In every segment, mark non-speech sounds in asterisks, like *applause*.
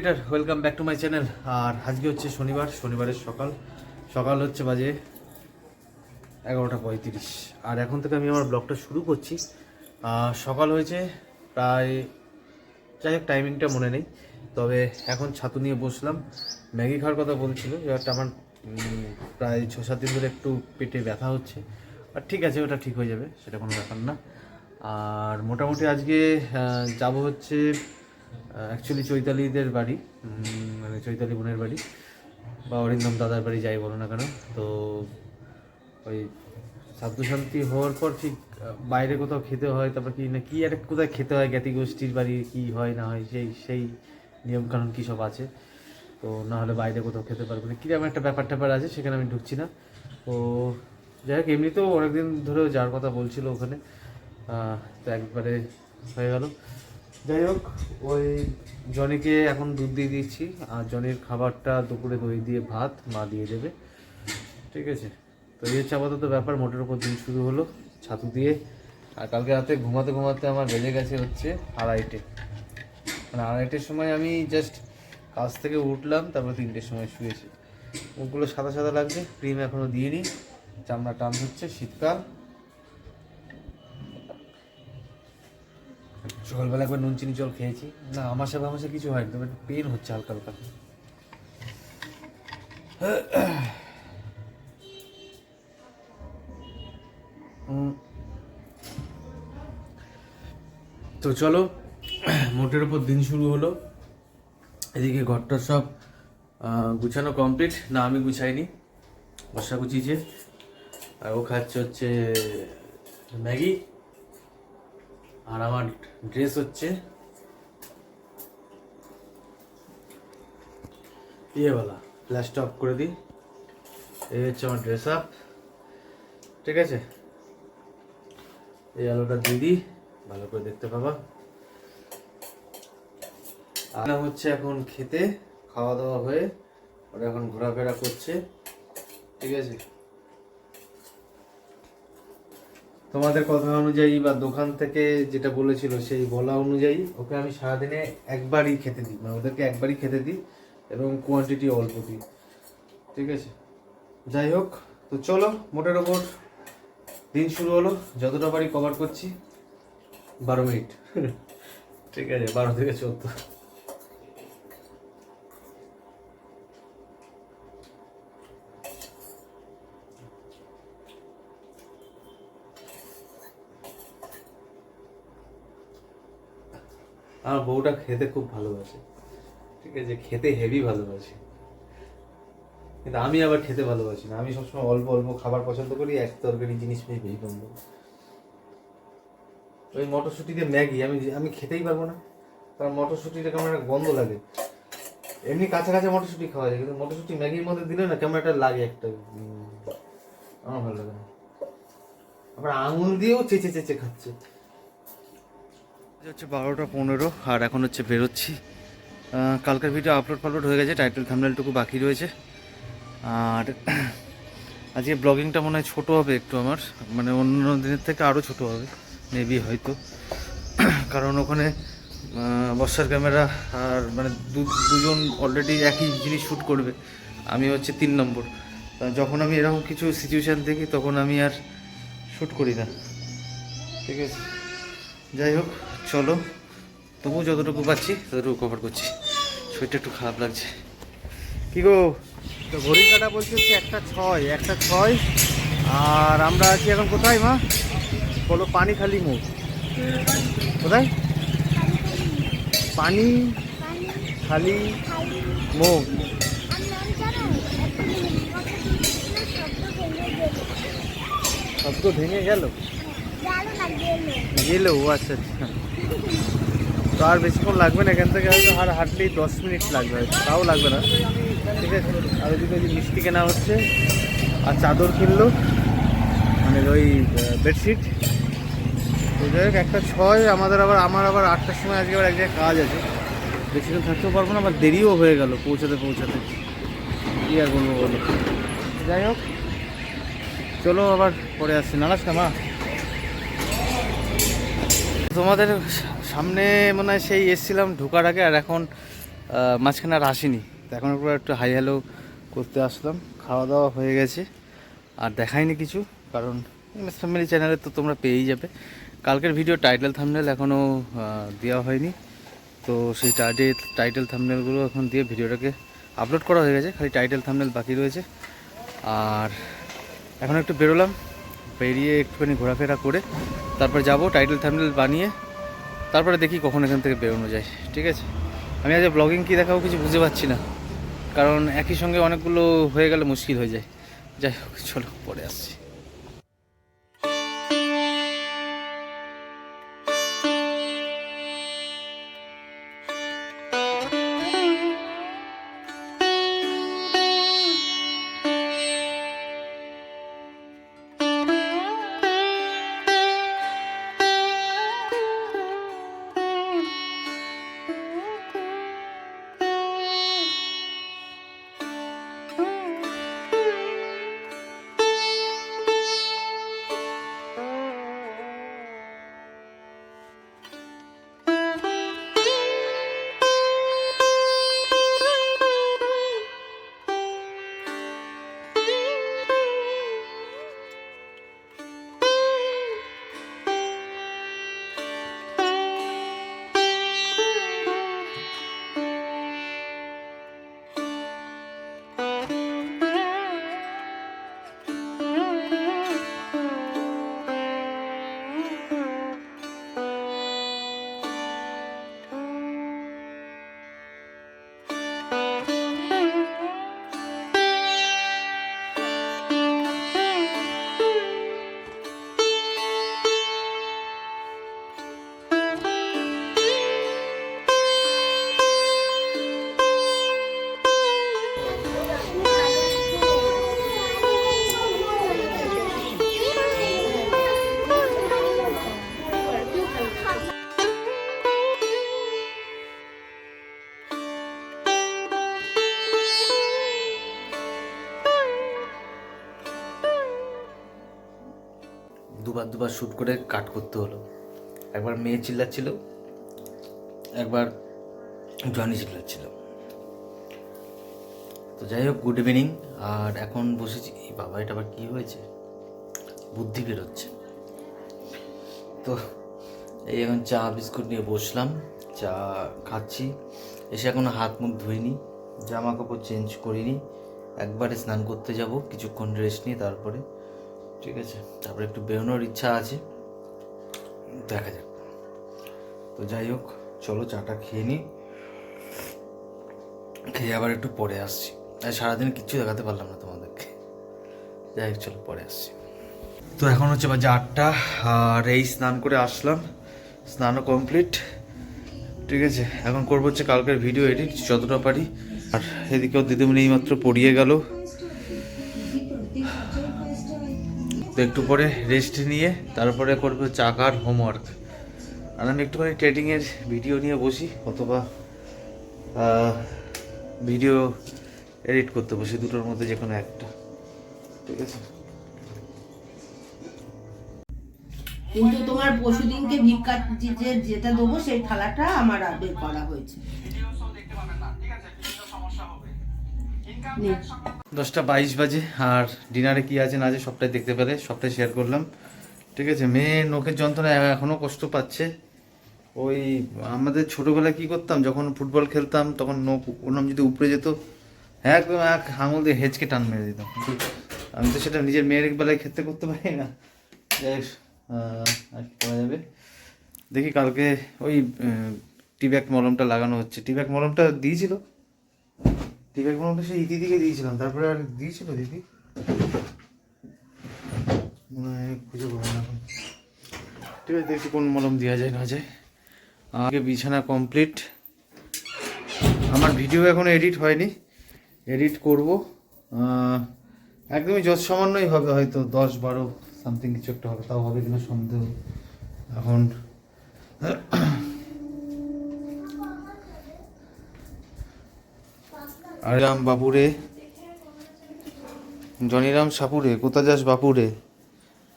Creator welcome back to my channel আর আজকে হচ্ছে শনিবার, শনিবারের সকাল। সকাল হচ্ছে বাজে এগারোটা পঁয়ত্রিশ। আর এখন থেকে আমি আমার ব্লগটা শুরু করছি। সকাল হয়েছে প্রায়, যাই হোক টাইমিংটা মনে নেই। তবে এখন ছাতু নিয়ে বসলাম। ম্যাগি খাওয়ার কথা বলছিল, এবারটা আমার প্রায় ছ সাত দিন ধরে একটু পেটে ব্যথা হচ্ছে। আর ঠিক আছে, ওটা ঠিক হয়ে যাবে, সেটা কোনো ব্যাপার না। আর মোটামুটি আজকে যাব হচ্ছে অ্যাকচুয়ালি চৈতালিদের বাড়ি মানে চৈতালি বোনের বাড়ি, বা অরিন্দম দাদার বাড়ি যাই বলো না কেন, তো ওই শান্তি হওয়ার পর ঠিক বাইরে কোথাও খেতে হয়, তারপর কি না, কি আর কোথায় খেতে হয়, জ্ঞাতি গোষ্ঠীর বাড়ি কি হয়, না হয়, সেই সেই নিয়মকানুন কী সব আছে, তো না হলে বাইরে কোথাও খেতে পারব না। কীরকম একটা ব্যাপার ট্যাপার আছে সেখানে আমি ঢুকছি না। তো যাই হোক, এমনিতেও অনেকদিন ধরেও যাওয়ার কথা বলছিল ওখানে তো একবারে হয়ে গেল। যাই হোক, ওই জনিকে এখন দুধ দিয়ে দিচ্ছি, আর জনির খাবারটা দুপুরে দই দিয়ে ভাত মা দিয়ে দেবে। ঠিক আছে? তো এই হচ্ছে আপাতত ব্যাপার, মোটের উপর দিন শুরু হলো ছাতু দিয়ে। আর কালকে রাতে ঘুমাতে ঘুমাতে আমার বেজে গেছে হচ্ছে আড়াইটে। মানে আড়াইটের সময় আমি জাস্ট কাজ থেকে উঠলাম, তারপর তিনটের সময় শুয়েছি। মুখগুলো সাদা সাদা লাগছে, ক্রিম এখনও দিইনি। চামড়া টান হচ্ছে শীতকাল। সকালবেলা একবার নুন চিনি জল খেয়েছি। না আমাশা ফামাশা কিছু হয়নি, তবে পেন হচ্ছে হালকা হালকা। তো চলো, মোটের উপর দিন শুরু হলো। এদিকে ঘরটা সব গুছানো কমপ্লিট না, আমি গুছাইনি, বর্ষা গুছিয়েছে। আর ও খাচ্ছে হচ্ছে ম্যাগি। আর আমার ড্রেস হচ্ছে ইয়েওয়ালা। ফ্ল্যাশটা অফ করে দিই। এই হচ্ছে আমার ড্রেস আপ ঠিক আছে? এই আলোটা দিয়ে দিই। ভালো করে দেখতে পাবা। আর হচ্ছে এখন খেতে, খাওয়া দাওয়া হয়ে ওরা এখন ঘোরাফেরা করছে। ঠিক আছে? তোমাদের কথা অনুযায়ী বা দোকান থেকে যেটা বলেছিল সেই বলা অনুযায়ী ওকে আমি সারাদিনে একবারই খেতে দিই। মানে ওদেরকে একবারই খেতে দিই এবং কোয়ান্টিটি অল্প দিই। ঠিক আছে? যাই হোক, তো চলো, মোটের ওপর দিন শুরু হলো। যতটা পারি কভার করছি। বারো মিনিট। *laughs* ঠিক আছে, বারো থেকে চোদ্দ। আমার বউটা খেতে খুব ভালোবাসে। ঠিক আছে, খেতে হেভি ভালোবাসে। কিন্তু আমি আবার খেতে ভালোবাসি না। আমি সবসময় অল্প অল্প খাবার পছন্দ করি, এক তরকারি জিনিস পেয়ে বেশি পছন্দ ওই মটরশুঁটি দিয়ে ম্যাগি, আমি আমি খেতেই পারব না। কারণ মটরশুঁটিটা কেমন একটা গন্ধ লাগে। এমনি কাঁচা কাঁচা মটরশুঁটি খাওয়া যায়, কিন্তু মটরশুঁটি ম্যাগির মধ্যে দিলে না কেমন একটা লাগে একটা আমার ভালো লাগে না। আবার আঙুল দিয়েও চেঁচে, চেচে খাচ্ছে। হচ্ছে বারোটা পনেরো, আর এখন হচ্ছে বেরোচ্ছি। কালকের ভিডিও আপলোড ফাপলোড হয়ে গেছে টাইটেল থামনেলটুকু বাকি রয়েছে। আর *clears throat* আজকে ব্লগিংটা মনে হয় ছোটো হবে একটু আমার মানে অন্য দিনের থেকে আরও ছোটো হবে মেবি হয়তো। *clears throat* কারণ ওখানে বর্ষার ক্যামেরা আর মানে দুজন অলরেডি একই জিনিস শ্যুট করবে, আমি হচ্ছে তিন নম্বর। যখন আমি এরকম কিছু সিচুয়েশান দেখি, তখন আমি আর শ্যুট করি না। ঠিক আছে? যাই হোক চলো তবু যতটুকু পাচ্ছি ততটুকু কভার করছি। শরীরটা একটু খারাপ লাগছে। কি গো? তো ঘড়ি কাটা বলছে হচ্ছে একটা ছয় একটা ছয়। আর আমরা আছি এখন কোথায়, মা? বলো পানি খালি মুখ কোথায়? পানি খালি মুখ শব্দ ভেঙে গেল। গেলো ও আচ্ছা আচ্ছা। তো আর বেশিক্ষণ লাগবে না, এখান থেকে হয়তো আর হার্ডলি দশ মিনিট লাগবে, হয়তো। তাও লাগবে না। ঠিক আছে, আর ওই যে মিষ্টি কেনা হচ্ছে, আর চাদর কিনলো মানে ওই বেডশিট। যাই হোক, একটা ছয়, আমাদের আবার, আমার আবার আটটার সময় আজকে আবার এক জায়গায় কাজ আছে। বেশিক্ষণ থাকতেও পারব না, আবার দেরিও হয়ে গেল পৌঁছাতে পৌঁছাতে। কী আর বলব বলো? যাই হোক, চলো আবার পরে আসছি। না মা? তোমাদের সামনে মনে হয় সেই এসছিলাম ঢোকার আগে, আর এখন মাঝখানে আর আসিনি। এখন একবার একটু হাই হ্যালো করতে আসলাম। খাওয়া দাওয়া হয়ে গেছে। আর দেখাইনি কিছু, কারণ ফ্যামিলি চ্যানেলে তো তোমরা পেয়েই যাবে। কালকের ভিডিও টাইটেল থামনেল এখনও দেওয়া হয়নি। তো সেই টাইটেল টাইটেল থামনেলগুলো এখন দিয়ে ভিডিওটাকে আপলোড করা হয়ে গেছে। খালি টাইটেল থামনেল বাকি রয়েছে। আর এখন একটু বেরোলাম। বেরিয়ে একটুখানি ঘোরাফেরা করে তারপর যাব টাইটেল থ্যামডেল বানিয়ে তারপরে দেখি কখন এখান থেকে বেরোনো যায়, ঠিক আছে? আমি আজ ব্লগিং কী দেখাবো কিছু বুঝতে পারছি না, কারণ একই সঙ্গে অনেকগুলো হয়ে গেলে মুশকিল হয়ে যায়। যাই হোক, চলো, পরে আসছি। দুবার দুবার শ্যুট করে কাট করতে হলো। একবার মেয়ে চিল্লাচ্ছিল, একবার জনি চিল্লাচ্ছিল। তো যাই হোক গুড ইভিনিং আর এখন বসেছি, এই বাবা, এটা আবার কী হয়েছে? বুদ্ধি বেরোচ্ছে। তো এই এখন চা, বিস্কুট নিয়ে বসলাম, চা খাচ্ছি। এসে এখনও হাত মুখ ধুইনি, জামা কাপড় চেঞ্জ করিনি। একবারে স্নান করতে যাব, কিছুক্ষণ রেস্ট নিয়ে তারপরে ঠিক আছে? তারপরে একটু বেরোনোর ইচ্ছা আছে। দেখা যাক। তো যাই হোক, চলো চাটা খেয়ে নিই। খেয়ে আবার একটু পরে আসছি। আর সারাদিন কিচ্ছু দেখাতে পারলাম না তোমাদেরকে। যাই হোক, চলো পরে আসছি। তো এখন হচ্ছে বাজে আটটা। আর এই স্নান করে আসলাম। স্নানও কমপ্লিট। ঠিক আছে? এখন করব হচ্ছে কালকের ভিডিও এডিট, যতটা পারি। আর এদিকেও দিদিমণি এইমাত্র পড়িয়ে গেল। তো একটু পরে রেস্ট নিয়ে তারপরে করবে চাকার হোমওয়ার্ক আর আমি একটুখানি ট্রেডিংয়ের ভিডিও নিয়ে বসি, অথবা ভিডিও এডিট করতে বসি, দুটোর মধ্যে যে কোনো একটা। ঠিক আছে? কিন্তু তোমার পশুদিনকে ভিক্ষা যে- যেটা দেবো, সেই থালাটা আমার বের করা হয়েছে। দশটা বাইশ বাজে, আর ডিনারে কি আছে না আছে সবটাই দেখতে পেলে, সবটাই শেয়ার করলাম। ঠিক আছে, মেয়ে নখের যন্ত্রণা এখনও কষ্ট পাচ্ছে। ওই আমাদের ছোটোবেলায় কি করতাম, যখন ফুটবল খেলতাম, তখন নখ ওরম যদি উপরে যেত, একদম এক হাঙুল দিয়ে হেঁচকে টান মেরে দিতাম। আমি তো সেটা নিজের মেয়ের বেলায় ক্ষেত্রে করতে পারি না। আর কি করা যাবে? দেখি কালকে ওই টিব্যাক মলমটা লাগানো হচ্ছে। টিব্যাক মলমটা দিয়েছিল। টিব্যাক মলমটা সেই দিদিকে দিয়েছিলাম, তারপরে আর দিয়েছিল দিদি? মনে হয় খুঁজে পাবো না এখন। ঠিক আছে দেখছি কোন মলম দেওয়া যায়, না যায়। আগে বিছানা কমপ্লিট আমার ভিডিও এখনও এডিট হয়নি। এডিট করব। একদমই যত সামান্যই হবে, হয়তো দশ বারো সামথিং কিছু একটা হবে, তাও হবে কিনা সন্দেহ। এখন আরাম বাপুরে জনিরাম সাপুরে কোথা যাস বাপুরে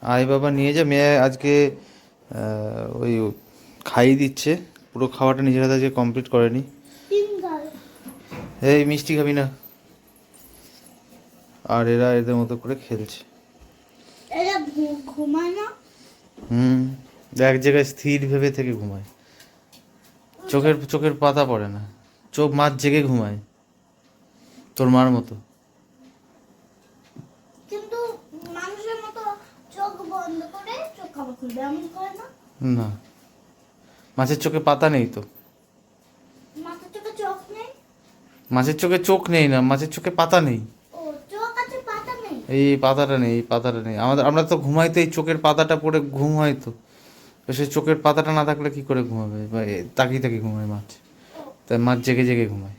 আয় বাবা নিয়ে যা মেয়ে আজকে ওই খাইয়ে দিচ্ছে পুরো খাওয়াটা নিজের হাতে আজকে কমপ্লিট করেনি। এই মিষ্টি খাবি না। আর এরা এদের মতো করে খেলছে। হুম এক জায়গায় স্থির ভেবে থেকে ঘুমায়। চোখের চোখের পাতা পড়ে না। চোখ মাছ জেগে ঘুমায়। তোর মার মতো। কিন্তু মানুষের মতো চোখ বন্ধ করে চোখ খুলবে এমন করে না? না। মাছের চোখে পাতা নেই তো। মাথার চোখে চোখ নেই? মাছের চোখে চোখ নেই না মাছের চোখে পাতা নেই। এই পাতাটা নেই এই পাতাটা নেই। আমাদের আমরা তো ঘুমাই তো এই চোখের পাতাটা পড়ে ঘুম হয় তো। সেই চোখের পাতাটা না থাকলে কি করে ঘুমাবে? তাকিয়ে তাকিয়ে ঘুমায় মাছ। তাই মাছ জেগে জেগে ঘুমায়।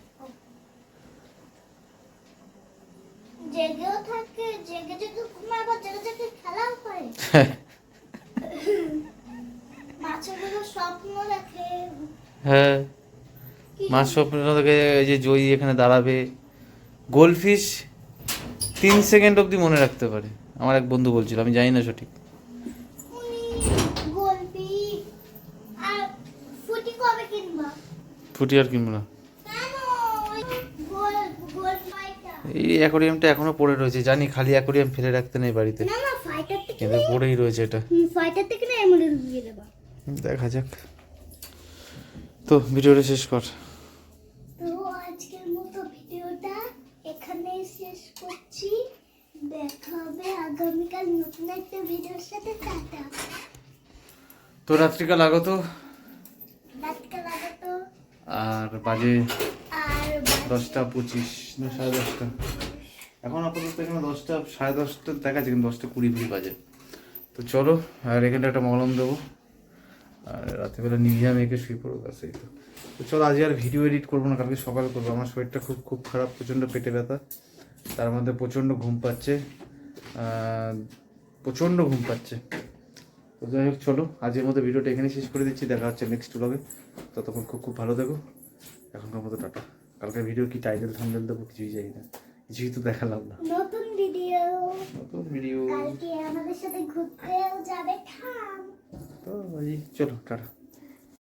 জেগেও থাকে জেগে জেগে ঘুমায় আবার জেগে জেগে খেলাও করে *laughs* মাছেরগুলো স্বপ্ন দেখে। হ্যাঁ। মাছ স্বপ্ন থেকে এই যে জয়ী এখানে দাঁড়াবে। গোলফিশ তিন সেকেন্ড অবধি মনে রাখতে পারে আমার এক বন্ধু বলছিল আমি জানি না সঠিক। উনি গোলপি আর ফুটি কবে কিনবা? ফুটি আর কিনবো না কেন ওই গোল গোল ফাইটার এই অ্যাকোরিয়ামটা এখনও পড়ে রয়েছে জানি খালি অ্যাকোরিয়াম ফেলে রাখতে নেই বাড়িতে। না না ফাইটার থেকে কিন্তু পড়েই রয়েছে এটা। ফাইটার থেকে না এমএলএ দিয়ে দেবা। দেখা যাক। তো ভিডিওটা শেষ কর। তো আজকের মতো ভিডিওটা এখানেই শেষ করছি। দেখা হবে আগামীকাল নতুন একটা ভিডিওর সাথে। টাটা। তো রাত্রিকাল আগত। আর বাজে আর দশটা পঁচিশ। না, সাড়ে দশটা। এখন আপাতত এখানে দশটা, সাড়ে দশটা দেখাচ্ছে, কিন্তু দশটা কুড়ি কুড়ি বাজে। তো চলো, আর এখানটা একটা মলম দেবো। আর রাত্রিবেলা নিভিয়া মেয়েকে শুয়ে ব্যাস এই তো। তো চলো আজ আর ভিডিও এডিট করব না, কালকে সকাল করব। আমার শরীরটা খুব খুব খারাপ, প্রচণ্ড পেটে ব্যথা। তার মধ্যে প্রচণ্ড ঘুম পাচ্ছে। প্রচণ্ড ঘুম পাচ্ছে। তো যাই হোক, চলো, আজকের মতো ভিডিওটা এখানে শেষ করে দিচ্ছি। দেখা হচ্ছে নেক্সট ব্লগে ততক্ষণ খুব খুব ভালো থেকো। এখনকার মতো টাটা। কালকের ভিডিও কি টাইটেল থাম্বনেল দেবো কিছুই জানি না। কিছুই তো দেখালাম না। নতুন ভিডিও নতুন ভিডিও কালকে আমাদের সাথে ঘুরতেও যাবে ঠাম তো ওই চলো টাটা।